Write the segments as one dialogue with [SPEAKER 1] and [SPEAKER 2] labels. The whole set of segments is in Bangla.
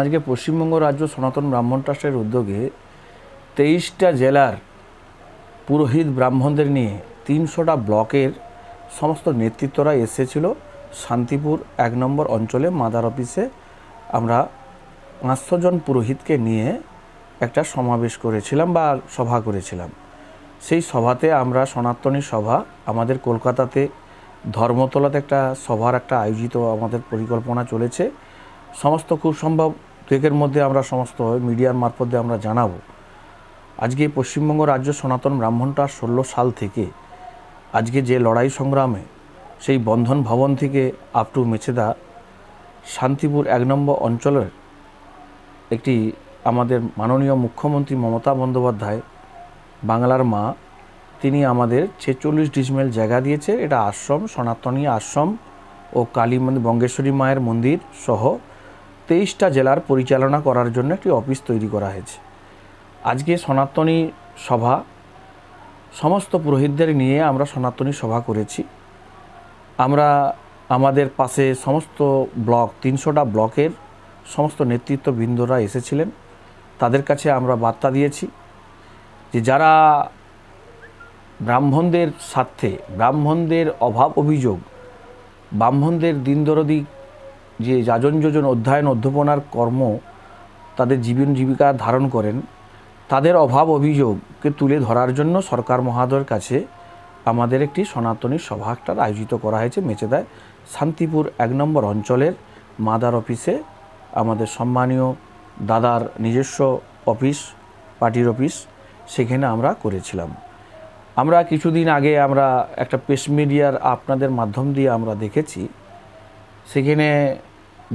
[SPEAKER 1] আজকে পশ্চিমবঙ্গ রাজ্য সনাতন ব্রাহ্মণ ট্রাস্টের উদ্যোগে তেইশটা জেলার পুরোহিত ব্রাহ্মণদের নিয়ে তিনশোটা ব্লকের সমস্ত নেতৃত্বরা এসেছিল। শান্তিপুর এক নম্বর অঞ্চলে মাদার অফিসে আমরা পাঁচশো জন পুরোহিতকে নিয়ে একটা সমাবেশ করেছিলাম বা সভা করেছিলাম। সেই সভাতে আমরা সনাতনী সভা, আমাদের কলকাতাতে ধর্মতলাতে একটা সভার একটা আয়োজিত আমাদের পরিকল্পনা চলেছে। সমস্ত খুব সম্ভব কেকের মধ্যে আমরা সমস্ত মিডিয়ার মারফত দিয়ে আমরা জানাব। আজকে পশ্চিমবঙ্গ রাজ্য সনাতন ব্রাহ্মণটা ষোলো সাল থেকে আজকে যে লড়াই সংগ্রামে সেই বন্ধন ভবন থেকে আপ টু মেছেদা শান্তিপুর এক নম্বর অঞ্চলের একটি আমাদের মাননীয় মুখ্যমন্ত্রী মমতা বন্দ্যোপাধ্যায়, বাংলার মা, তিনি আমাদের ছেচল্লিশ ডিসমেল জায়গা দিয়েছে। এটা আশ্রম, সনাতনী আশ্রম ও কালী মন্দির বঙ্গেশ্বরী মায়ের মন্দির সহ তেইশটা জেলার পরিচালনা করার জন্য একটি অফিস তৈরি করা হয়েছে। আজকে সনাতনী সভা, সমস্ত পুরোহিতদের নিয়ে আমরা সনাতনী সভা করেছি। আমরা আমাদের পাশে সমস্ত ব্লক, তিনশোটা ব্লকের সমস্ত নেতৃত্ববৃন্দরা এসেছিলেন। তাদের কাছে আমরা বার্তা দিয়েছি যে যারা ব্রাহ্মণদের স্বার্থে, ব্রাহ্মণদের অভাব অভিযোগ, ব্রাহ্মণদের দিনদরদি যে যাজন যোজন অধ্যয়ন, অধ্যাপনার কর্ম তাদের জীবন জীবিকা ধারণ করেন, তাদের অভাব অভিযোগকে তুলে ধরার জন্য সরকার মহাদয়ের কাছে আমাদের একটি সনাতনী সভা একটা আয়োজিত করা হয়েছে মেচেদায় শান্তিপুর এক নম্বর অঞ্চলের মাদার অফিসে। আমাদের সম্মানীয় দাদার নিজস্ব অফিস, পার্টির অফিস সেখানে আমরা করেছিলাম। আমরা কিছুদিন আগে আমরা একটা প্রেস মিডিয়ার আপনাদের মাধ্যম দিয়ে আমরা দেখেছি। সেখানে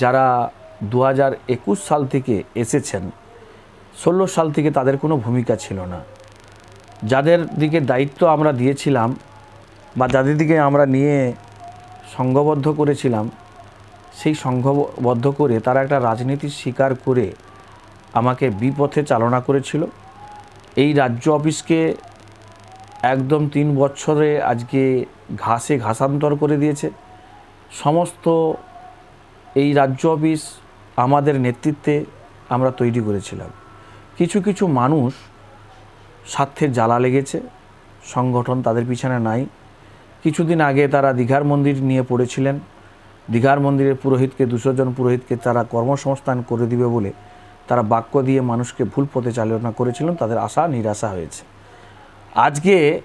[SPEAKER 1] যারা দু হাজার একুশ সাল থেকে এসেছেন, ষোলো সাল থেকে তাদের কোনো ভূমিকা ছিল না। যাদের দিকে দায়িত্ব আমরা দিয়েছিলাম বা যাদের দিকে আমরা নিয়ে সংঘবদ্ধ করেছিলাম, সেই সংঘবদ্ধ করে তারা একটা রাজনীতির স্বীকার করে আমাকে বিপথে চালনা করেছিল। এই রাজ্য অফিসকে একদম তিন বছরে আজকে ঘাসে ঘাসান্তর করে দিয়েছে। সমস্ত এই রাজ্য অফিস আমাদের নেতৃত্বে আমরা তৈরি করেছিলাম। কিছু কিছু মানুষ স্বার্থের জ্বালা লেগেছে, সংগঠন তাদের পিছনে নাই। কিছুদিন আগে তারা দীঘার মন্দির নিয়ে পড়েছিলেন। দীঘার মন্দিরের পুরোহিতকে দুশো জন পুরোহিতকে তারা কর্মসংস্থান করে দিবে বলে তারা বাক্য দিয়ে মানুষকে ভুল পথে চালনা করেছিলেন, তাদের আশা, নিরাশা হয়েছে। আজকে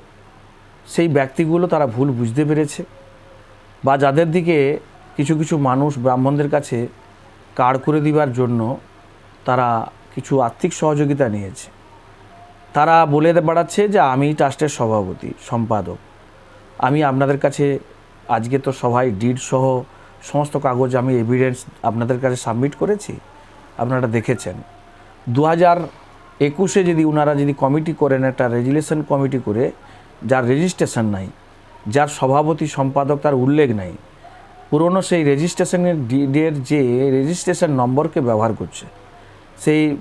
[SPEAKER 1] সেই ব্যক্তিগুলো তারা ভুল বুঝতে পেরেছে বা যাদের দিকে কিছু কিছু মানুষ ব্রাহ্মণদের কাছে কার্ড করে দিবার জন্য তারা কিছু আর্থিক সহযোগিতা নিয়েছে। তারা বলে বেড়াচ্ছে যে, আমি ট্রাস্টের সভাপতি, সম্পাদক। আমি আপনাদের কাছে আজকে তো সভায় ডিড সহ সমস্ত কাগজ আমি এভিডেন্স আপনাদের কাছে সাবমিট করেছি। আপনারা দেখেছেন। দু হাজার একুশে যদি ওনারা যদি কমিটি করেন, একটা রেজুলেশন কমিটি করে, যার রেজিস্ট্রেশন নাই, যার সভাপতি, সম্পাদক তার উল্লেখ নাই পুরনো সেই রেজিস্ট্রেশনের ডিডের যে রেজিস্ট্রেশন নম্বরকে ব্যবহার করছে, সেই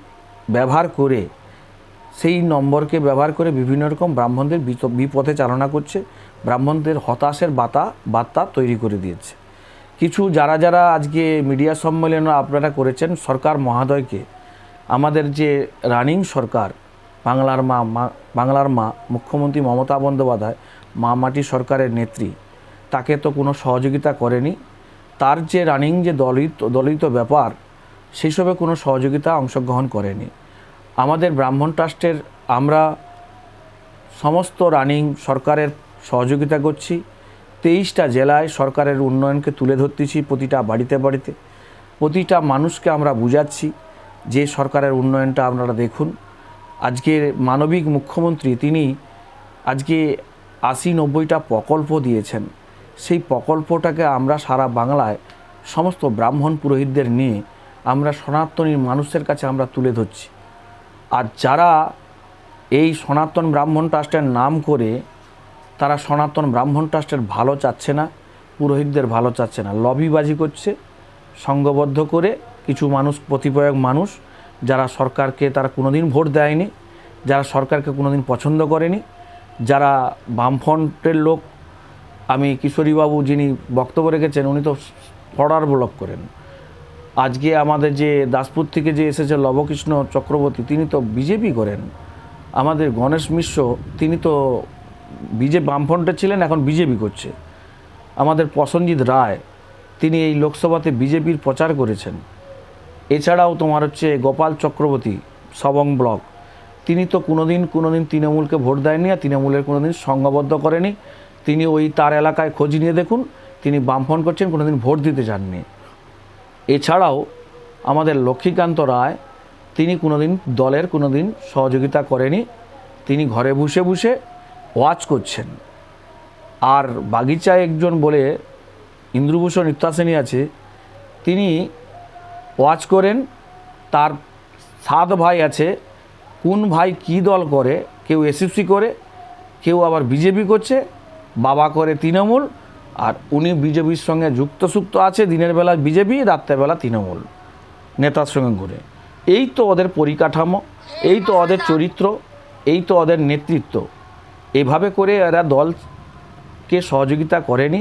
[SPEAKER 1] ব্যবহার করে, সেই নম্বরকে ব্যবহার করে বিভিন্ন রকম ব্রাহ্মণদের বিপথে চালনা করছে, ব্রাহ্মণদের হতাশের বাতা বার্তা তৈরি করে দিয়েছে। কিছু যারা যারা আজকে মিডিয়া সম্মেলন আপনারা করেছেন, সরকার মহাদয়কে, আমাদের যে রানিং সরকার, বাংলার মা- বাংলার মা মুখ্যমন্ত্রী মমতা বন্দ্যোপাধ্যায়, মা মাটি সরকারের নেত্রী তাকে তো কোনো সহযোগিতা করেনি। তার যে রানিং যে দলিত দলিত ব্যাপার, সেসবে কোনো সহযোগিতা অংশগ্রহণ করেনি। আমাদের ব্রাহ্মণ ট্রাস্টের আমরা সমস্ত রানিং সরকারের সহযোগিতা করছি। তেইশটা জেলায় সরকারের উন্নয়নকে তুলে ধরতেছি প্রতিটা বাড়িতে বাড়িতে। প্রতিটা মানুষকে আমরা বুঝাচ্ছি যে সরকারের উন্নয়নটা আপনারা দেখুন। আজকের মানবিক মুখ্যমন্ত্রী, তিনি আজকে আশি নব্বইটা প্রকল্প দিয়েছেন। সেই প্রকল্পটাকে আমরা সারা বাংলায় সমস্ত ব্রাহ্মণ পুরোহিতদের নিয়ে আমরা সনাতনী মানুষের কাছে আমরা তুলে ধরছি। আর যারা এই সনাতন ব্রাহ্মণ ট্রাস্টের নাম করে তারা সনাতন ব্রাহ্মণ ট্রাস্টের ভালো চাচ্ছে না, পুরোহিতদের ভালো চাচ্ছে না। লবিবাজি করছে সংঘবদ্ধ করে কিছু মানুষ, প্রতিপয়ক মানুষ যারা সরকারকে তারা কোনোদিন ভোট দেয়নি, যারা সরকারকে কোনোদিন পছন্দ করেনি, যারা বামফ্রন্টের লোক আমি কিশোরীবাবু যিনি বক্তব্য রেখেছেন, উনি তো ফরার ব্লক করেন। আজকে আমাদের যে দাসপুর থেকে যে এসেছে লবকৃষ্ণ চক্রবর্তী, তিনি তো বিজেপি করেন। আমাদের গণেশ মিশ্র, তিনি তো বিজে, বামফ্রন্টে ছিলেন, এখন বিজেপি করছে। আমাদের প্রসঞ্জিৎ রায়, তিনি এই লোকসভাতে বিজেপির প্রচার করেছেন। এছাড়াও তোমার হচ্ছে গোপাল চক্রবর্তী, সবং ব্লক। তিনি তো কোনোদিন কোনোদিন তৃণমূলকে ভোট দেয়নি আর তৃণমূলের কোনোদিন সংঘবদ্ধ করেনি। তিনি ওই তার এলাকায় খোঁজ নিয়ে দেখুন, তিনি বামফন করছেন, কোনোদিন ভোট দিতে যাননি। এছাড়াও আমাদের লক্ষ্মীকান্ত রায়, তিনি কোনোদিন দলের কোনোদিন সহযোগিতা করেনি, তিনি ঘরে বসে বসে ওয়াচ করছেন। আর বাগিচায় একজন বলে ইন্দ্রভূষণ ইত্যাসেনী আছে, তিনি ওয়াচ করেন, তার সাত ভাই আছে, কোন ভাই কী দল করে, কেউ এসএসসি করে, কেউ আবার বিজেপি করছে বাবা করে তৃণমূল আর উনি বিজেপির সঙ্গে যুক্ত সুক্ত আছে, দিনের বেলা বিজেপি রাত্রেবেলা তৃণমূল, নেতার সঙ্গে ঘুরে। এই তো ওদের পরিকাঠামো, এই তো ওদের চরিত্র, এই তো ওদের নেতৃত্ব। এভাবে করে এরা দলকে সহযোগিতা করেনি।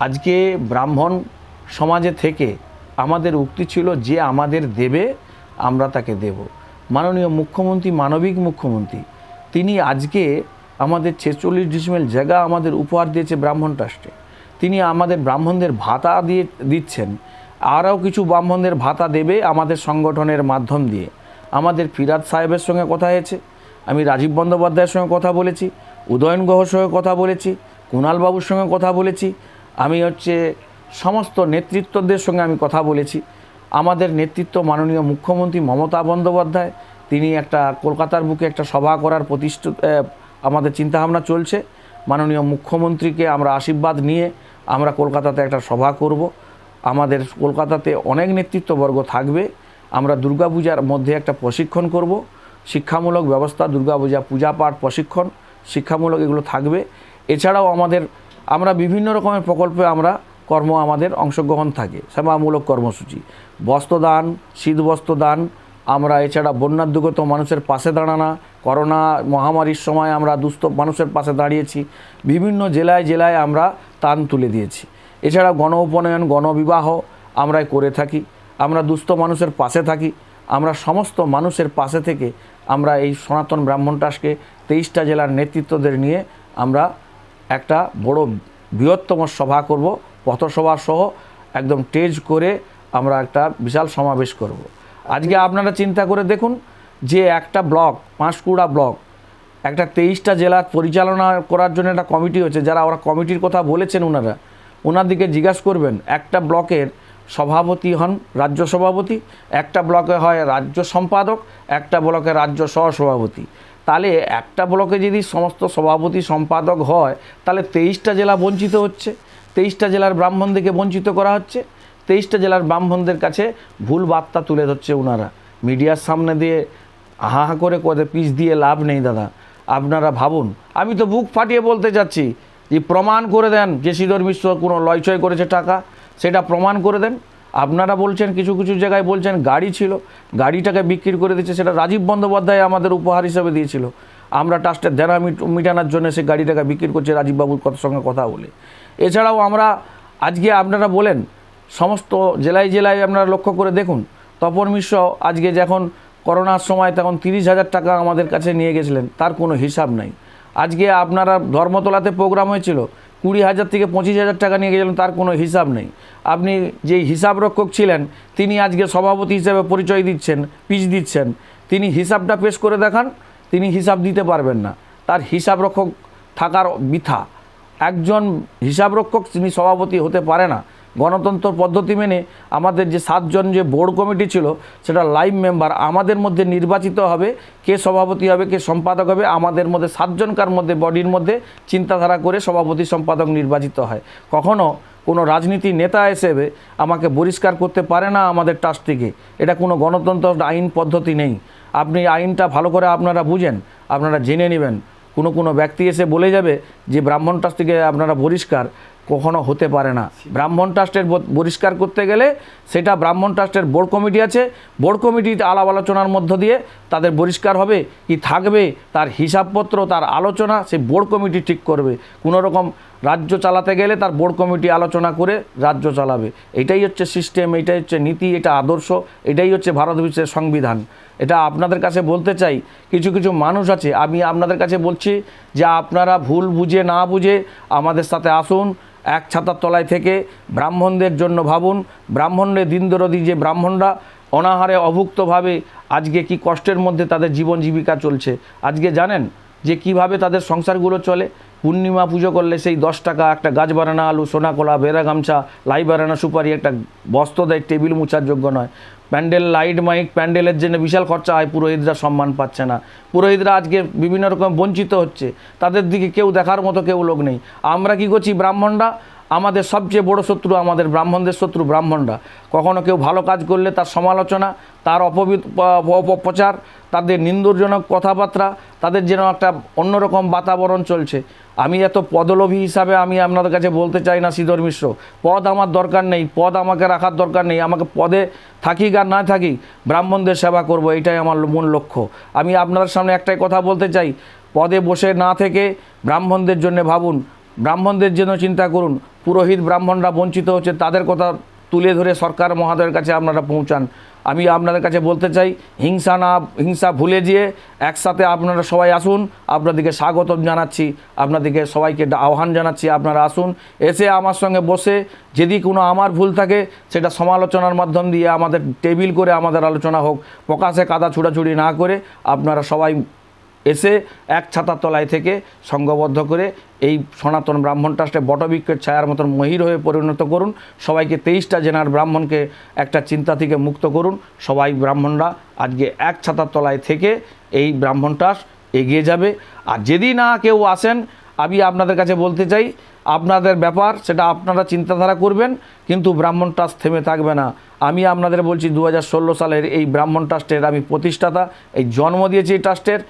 [SPEAKER 1] আজকে ব্রাহ্মণ সমাজে থেকে আমাদের উক্তি ছিল, যে আমাদের দেবে, আমরা তাকে দেব। মাননীয় মুখ্যমন্ত্রী, মানবিক মুখ্যমন্ত্রী, তিনি আজকে আমাদের ছেচল্লিশ ডিসমেল জায়গা আমাদের উপহার দিয়েছে ব্রাহ্মণ ট্রাস্টে। তিনি আমাদের ব্রাহ্মণদের ভাতা দিয়ে দিচ্ছেন, আরও কিছু ব্রাহ্মণদের ভাতা দেবে আমাদের সংগঠনের মাধ্যম দিয়ে। আমাদের ফিরাদ সাহেবের সঙ্গে কথা হয়েছে, আমি রাজীব বন্দ্যোপাধ্যায়ের সঙ্গে কথা বলেছি, উদয়ন গুহর সঙ্গে কথা বলেছি কুণালবাবুর সঙ্গে কথা বলেছি, আমি হচ্ছে সমস্ত নেতৃত্বদের সঙ্গে আমি কথা বলেছি। আমাদের নেতৃত্ব মাননীয় মুখ্যমন্ত্রী মমতা বন্দ্যোপাধ্যায়, তিনি একটা কলকাতার বুকে একটা সভা করার প্রতিষ্ঠিত আমাদের চিন্তাভাবনা চলছে। মাননীয় মুখ্যমন্ত্রীকে আমরা আশীর্বাদ নিয়ে আমরা কলকাতাতে একটা সভা করব। আমাদের কলকাতাতে অনেক নেতৃত্ববর্গ থাকবে। আমরা দুর্গাপূজার মধ্যে একটা প্রশিক্ষণ করব। শিক্ষামূলক ব্যবস্থা, দুর্গাপূজা পূজা পাঠ প্রশিক্ষণ, শিক্ষামূলক এগুলো থাকবে। এছাড়াও আমাদের, আমরা বিভিন্ন রকমের প্রকল্পে আমরা কর্ম আমাদের অংশগ্রহণ থাকে, সেবামূলক কর্মসূচি। বস্ত্রদান শীত বস্ত্রদান আমরা এছাড়া বন্যাদুগত মানুষের পাশে দাঁড়ানা করোনা মহামারীর সময় আমরা দুস্থ মানুষের পাশে দাঁড়িয়েছি। বিভিন্ন জেলায় জেলায় আমরা তান তুলে দিয়েছি। এছাড়া গণ উপনয়ন গণবিবাহ আমরা করে থাকি। আমরা দুস্থ মানুষের পাশে থাকি। আমরা সমস্ত মানুষের পাশে থেকে আমরা এই সনাতন ব্রাহ্মণ ট্রাস্টকে তেইশটা জেলার নেতৃত্বদের নিয়ে আমরা একটা বড় বৃহত্তম সভা করব। পথসভা সহ একদম টেজ করে আমরা একটা বিশাল সমাবেশ করব। আজকে আপনারা চিন্তা করে দেখুন যে একটা ব্লক, পাঁশকুড়া ব্লক, একটা তেইশটা জেলা পরিচালনা করার জন্য একটা কমিটি হচ্ছে যারা ওরা কমিটির কথা বলেছেন ওনারা ওনার দিকে জিজ্ঞাসা করবেন, একটা ব্লকের সভাপতি হন রাজ্য সভাপতি, একটা ব্লকে হয় রাজ্য সম্পাদক, একটা ব্লকে রাজ্য সহসভাপতি। তাহলে একটা ব্লকে যদি সমস্ত সভাপতি, সম্পাদক হয়, তাহলে তেইশটা জেলা বঞ্চিত হচ্ছে, তেইশটা জেলার ব্রাহ্মণদেরকে বঞ্চিত করা হচ্ছে, তেইশটা জেলার ব্রাহ্মণদের কাছে ভুল বার্তা তুলে ধরছে ওনারা মিডিয়ার সামনে দিয়ে হা হা করে করে পিস দিয়ে লাভ নেই, দাদা। আপনারা ভাবুন, আমি তো বুক ফাটিয়ে বলতে চাচ্ছি যে প্রমাণ করে দেন যে শ্রীধর মিশ্র কোনো লয়চয় করেছে টাকা, সেটা প্রমাণ করে দেন। আপনারা বলছেন, কিছু কিছু জায়গায় বলছেন গাড়ি ছিল, গাড়িটাকে বিক্রি করে দিচ্ছে, সেটা রাজীব বন্দ্যোপাধ্যায় আমাদের উপহার হিসেবে দিয়েছিল। আমরা ট্রাস্টের দেনা মিট- মিটানোর জন্য সে গাড়িটাকে বিক্রি করছে, রাজীববাবুর কথা সঙ্গে কথা বলে। এছাড়াও আমরা আজকে আপনারা বলেন, সমস্ত জেলায় জেলায় আপনারা লক্ষ্য করে দেখুন, তপন মিশ্র আজকে যখন করোনার সময় তখন তিরিশ হাজার টাকা আমাদের কাছে নিয়ে গেছিলেন, তার কোনো হিসাব নাই। আজকে আপনারা ধর্মতলাতে প্রোগ্রাম হয়েছিল, কুড়ি হাজার থেকে পঁচিশ হাজার টাকা নিয়ে গেছিলেন, তার কোনো হিসাব নেই। আপনি যেই হিসাব রক্ষক ছিলেন, তিনি আজকে সভাপতি হিসেবে পরিচয় দিচ্ছেন, পিচ দিচ্ছেন। তিনি হিসাবটা পেশ করে দেখান, তিনি হিসাব দিতে পারবেন না। তার হিসাব রক্ষক থাকার বৃথা। একজন হিসাবরক্ষক, তিনি সভাপতি হতে পারে না। গণতন্ত্র পদ্ধতি মেনে আমাদের যে সাতজন যে বোর্ড কমিটি ছিল, সেটা লাইভ মেম্বার আমাদের মধ্যে নির্বাচিত হবে। কে সভাপতি হবে, কে সম্পাদক হবে, আমাদের মধ্যে সাতজনকার মধ্যে, বডির মধ্যে চিন্তাধারা করে সভাপতি, সম্পাদক নির্বাচিত হয়। কখনো কোনো রাজনীতি নেতা হিসেবে আমাকে বহিষ্কার করতে পারে না আমাদের ট্রাস্ট থেকে। এটা কোনো গণতন্ত্র আইন পদ্ধতি নেই। আপনি আইনটা ভালো করে আপনারা বুঝেন, আপনারা জেনে নেবেন। কোনো কোনো ব্যক্তি এসে বলে যাবে যে ব্রাহ্মণ ট্রাস্ট থেকে আপনারা বহিষ্কার। কখনো হতে পারে না। ব্রাহ্মণ ট্রাস্টের বহিষ্কার করতে গেলে সেটা ব্রাহ্মণ ট্রাস্টের বোর্ড কমিটি আছে। বোর্ড কমিটি আলাপ আলোচনার মধ্য দিয়ে তাদের বহিষ্কার হবে, কি থাকবে, তার হিসাবপত্র, তার আলোচনা সে বোর্ড কমিটি ঠিক করবে। কোনো রকম রাজ্য চালাতে গেলে তার বোর্ড কমিটি আলোচনা করে রাজ্য চালাবে। এটাই হচ্ছে সিস্টেম, এটাই হচ্ছে নীতি, এটা আদর্শ, এটাই হচ্ছে ভারত বিশ্বের সংবিধান। এটা আপনাদের কাছে বলতে চাই, কিছু কিছু মানুষ আছে, আমি আপনাদের কাছে বলছি যে আপনারা ভুল বুঝে, না বুঝে আমাদের সাথে আসুন এক ছাতার তলায় থেকে ব্রাহ্মণদের জন্য ভাবুন। ব্রাহ্মণরে দিনদরদি যে ব্রাহ্মণরা, অনাহারে অভুক্তভাবে আজকে কি কষ্টের মধ্যে তাদের জীবন জীবিকা চলছে। আজকে জানেন যে কীভাবে তাদের সংসারগুলো চলে পূর্ণিমা পুজো করলে সেই দশ টাকা, একটা গাছ বানানা আলু, সোনা কলা, বেড়া গামছা, লাই বানানা সুপারি, একটা বস্ত্র দেয়, টেবিল মুছার যোগ্য নয়। প্যান্ডেল, লাইট, মাইক, প্যান্ডেলের জন্য বিশাল খরচা হয়, পুরোহিতরা সম্মান পাচ্ছে না। পুরোহিতরা আজকে বিভিন্ন রকম বঞ্চিত হচ্ছে। তাদের দিকে কেউ দেখার মতো কেউ লোক নেই। আমরা কি করছি, ব্রাহ্মণরা? আমাদের সবচেয়ে বড় শত্রু আমাদের ব্রাহ্মণদের শত্রু ব্রাহ্মণরা। কখনো কেউ ভালো কাজ করলে তার সমালোচনা, তার অপপ্রচার, তাদের নিন্দুরজনক কথাবার্তা, তাদের যেন একটা অন্যরকম বাতাবরণ চলছে। আমি এত পদলোভী হিসাবে আমি আপনাদের কাছে বলতে চাই না শ্রীধর মিশ্র। পদ আমার দরকার নেই, পদ আমাকে রাখার দরকার নেই, আমাকে পদে থাকি আর না থাকি ব্রাহ্মণদের সেবা করব, এটাই আমার মূল লক্ষ্য। আমি আপনাদের সামনে একটাই কথা বলতে চাই, পদে বসে না থেকে ব্রাহ্মণদের জন্য ভাবুন ব্রাহ্মণদের জন্য চিন্তা করুন। পুরোহিত ব্রাহ্মণরা বঞ্চিত হচ্ছে, তাদের কথা তুলে ধরে সরকার মহাদয়ের কাছে আপনারা পৌঁছান। আমি আপনাদের কাছে বলতে চাই, হিংসা না, হিংসা ভুলে গিয়ে একসাথে আপনারা সবাই আসুন, আপনাদেরকে স্বাগতম জানাচ্ছি, আপনাদেরকে সবাইকে আহ্বান জানাচ্ছি, আপনারা আসুন, এসে আমার সঙ্গে বসে যদি কোনো আমার ভুল থাকে, সেটা সমালোচনার মাধ্যম দিয়ে আমাদের টেবিল করে আমাদের আলোচনা হোক, প্রকাশে কাদা ছুড়াছুড়ি না করে আপনারা সবাই এসে এক ছাতার তলায় থেকে সংঘবদ্ধ করে এই সনাতন ব্রাহ্মণ ট্রাস্টে বটবৃক্ষের ছায়ার মতন মহির হয়ে পরিণত করুন। সবাইকে তেইশটা জেনার ব্রাহ্মণকে একটা চিন্তা থেকে মুক্ত করুন। সবাই ব্রাহ্মণরা আজকে এক ছাতার তলায় থেকে এই ব্রাহ্মণ ট্রাস্ট এগিয়ে যাবে। আর যদি না কেউ আসেন, আমি আপনাদের কাছে বলতে চাই, আপনাদের ব্যাপার সেটা আপনারা চিন্তাধারা করবেন, কিন্তু ব্রাহ্মণ ট্রাস্ট থেমে থাকবে না। আমি আপনাদের বলছি দু হাজার ষোলো সালের এই ব্রাহ্মণ ট্রাস্টের আমি প্রতিষ্ঠাতা, এই জন্ম দিয়েছি এই ট্রাস্টের।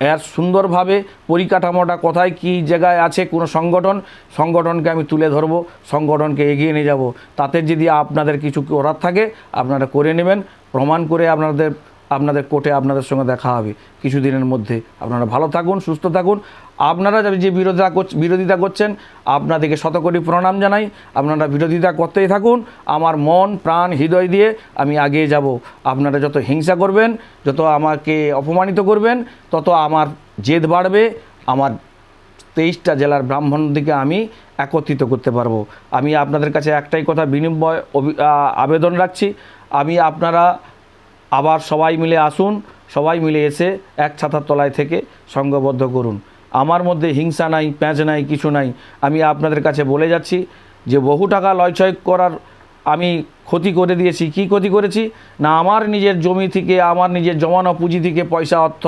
[SPEAKER 1] এর সুন্দরভাবে পরিকাঠামোটা কোথায়, কি জায়গায় আছে, কোনো সংগঠন, সংগঠনকে আমি তুলে ধরব, সংগঠনকে এগিয়ে নিয়ে যাব। তাতে যদি আপনাদের কিছু করার থাকে, আপনারা করে নেবেন। প্রমাণ করে আপনাদের আপনাদের কোর্টে আপনাদের সঙ্গে দেখা হবে। কিছুদিনের মধ্যে। আপনারা ভালো থাকুন, সুস্থ থাকুন। আপনারা যে বিরোধিতা বিরোধিতা করছেন, আপনাদেরকে শতকোটি প্রণাম জানাই। আপনারা বিরোধিতা করতেই থাকুন। আমার মন, প্রাণ, হৃদয় দিয়ে আমি আগিয়ে যাব। আপনারা যত হিংসা করবেন, যত আমাকে অপমানিত করবেন, তত আমার জেদ বাড়বে। আমার তেইশটা জেলার ব্রাহ্মণদিকে আমি একত্রিত করতে পারব। আমি আপনাদের কাছে একটাই কথা বিনিময় আবেদন রাখছি। আমি আপনারা আবার সবাই মিলে আসুন, সবাই মিলে এসে এক ছাতার তলায় থেকে সংঘবদ্ধ করুন। আমার মধ্যে হিংসা নাই, প্যাঁচ নাই, কিছু নাই। আমি আপনাদের কাছে বলে যাচ্ছি যে বহু টাকা লয়ছয় করার আমি ক্ষতি করে দিয়েছি। কি ক্ষতি করেছি? না, আমার নিজের জমি থেকে, আমার নিজের জমানো পুঁজি থেকে পয়সা, অর্থ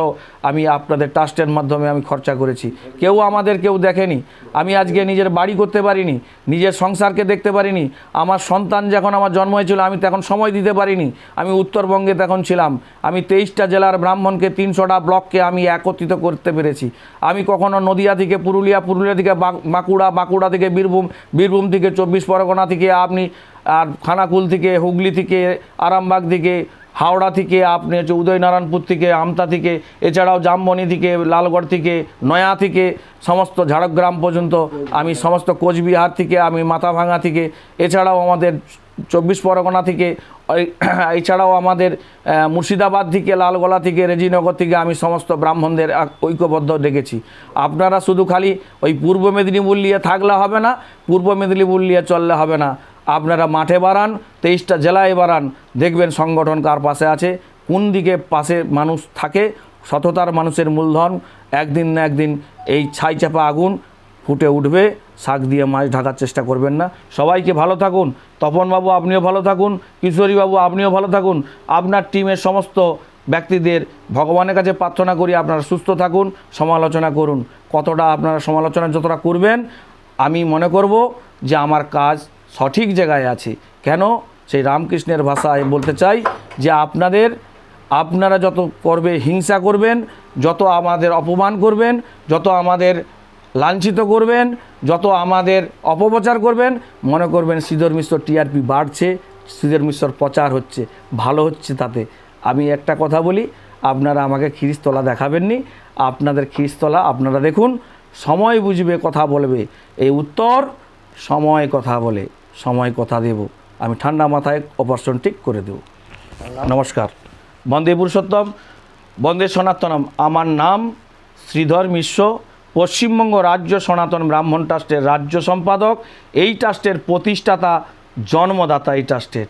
[SPEAKER 1] আমি আপনাদের ট্রাস্টের মাধ্যমে আমি খরচা করেছি। কেউ আমাদের কেউ দেখেনি। আমি আজকে নিজের বাড়ি করতে পারিনি, নিজের সংসারকে দেখতে পারিনি, আমার সন্তান যখন আমার জন্ম হয়েছিল, আমি তখন সময় দিতে পারিনি, আমি উত্তরবঙ্গে তখন ছিলাম। আমি তেইশটা জেলার ব্রাহ্মণকে তিনশোটা ব্লককে আমি একত্রিত করতে পেরেছি। আমি কখনো নদিয়া থেকে পুরুলিয়া পুরুলিয়া থেকে বাঁকুড়া বাঁকুড়া থেকে বীরভূম বীরভূম থেকে চব্বিশ পরগনা থেকে আপনি আর খানাকুল থেকে, হুগলি থেকে, আরামবাগ থেকে, হাওড়া থেকে, আপনি হচ্ছে উদয়নারায়ণপুর থেকে, আমতা থেকে, এছাড়াও জামবনি থেকে, লালগড় থেকে, নয়া থেকে, সমস্ত ঝাড়গ্রাম পর্যন্ত, আমি সমস্ত কোচবিহার থেকে, আমি মাথাভাঙা থেকে, এছাড়াও আমাদের চব্বিশ পরগনা থেকে এছাড়াও আমাদের মুর্শিদাবাদ থেকে, লালগোলা থেকে, রেজিনগর থেকে, আমি সমস্ত ব্রাহ্মণদের ঐক্যবদ্ধ ডেকেছি। আপনারা শুধু খালি ওই পূর্ব মেদিনীপুর নিয়ে থাকলে হবে না, পূর্ব মেদিনীপুর নিয়ে চললে হবে না। আপনারা মাঠে বাড়ান, তেইশটা জেলায় বাড়ান, দেখবেন সংগঠন কার পাশে আছে, কোন দিকে পাশে মানুষ থাকে, সততার মানুষের মূলধন, একদিন না একদিন এই ছাই চাপা আগুন ফুটে উঠবে, শাক দিয়ে মাছ ঢাকার চেষ্টা করবেন না। সবাইকে ভালো থাকুন, তপনবাবু আপনিও ভালো থাকুন, কিশোরীবাবু আপনিও ভালো থাকুন, আপনার টিমের সমস্ত ব্যক্তিদের ভগবানের কাছে প্রার্থনা করি আপনারা সুস্থ থাকুন, সমালোচনা করুন। কতটা আপনারা সমালোচনা যতটা করবেন, আমি মনে করব যে আমার কাজ সঠিক জায়গায় আছে। কেন? সেই রামকৃষ্ণের ভাষায় বলতে চাই যে আপনাদের, আপনারা যত করবে হিংসা করবেন, যত আমাদের অপমান করবেন, যত আমাদের লাঞ্ছিত করবেন, যত আমাদের অপপ্রচার করবেন, মনে করবেন শ্রীধর মিশ্র টিআরপি বাড়ছে, শ্রীধর মিশ্রর প্রচার হচ্ছে, ভালো হচ্ছে তাতে। আমি একটা কথা বলি, আপনারা আমাকে খিরিস্তলা দেখাবেননি, আপনাদের খিরিস্তলা আপনারা দেখুন, সময় বুঝবে, কথা বলবে। এই উত্তর সময় কথা বলে, সময় কথা দেব। আমি ঠান্ডা মাথায় অপারেশন ঠিক করে দেব। নমস্কার। বন্দে পুরুষোত্তম, বন্দে সনাতনম। আমার নাম শ্রীধর মিশ্র, পশ্চিমবঙ্গ রাজ্য সনাতন ব্রাহ্মণ ট্রাস্টের রাজ্য সম্পাদক। এই ট্রাস্টের প্রতিষ্ঠাতা, জন্মদাতা এই ট্রাস্টের।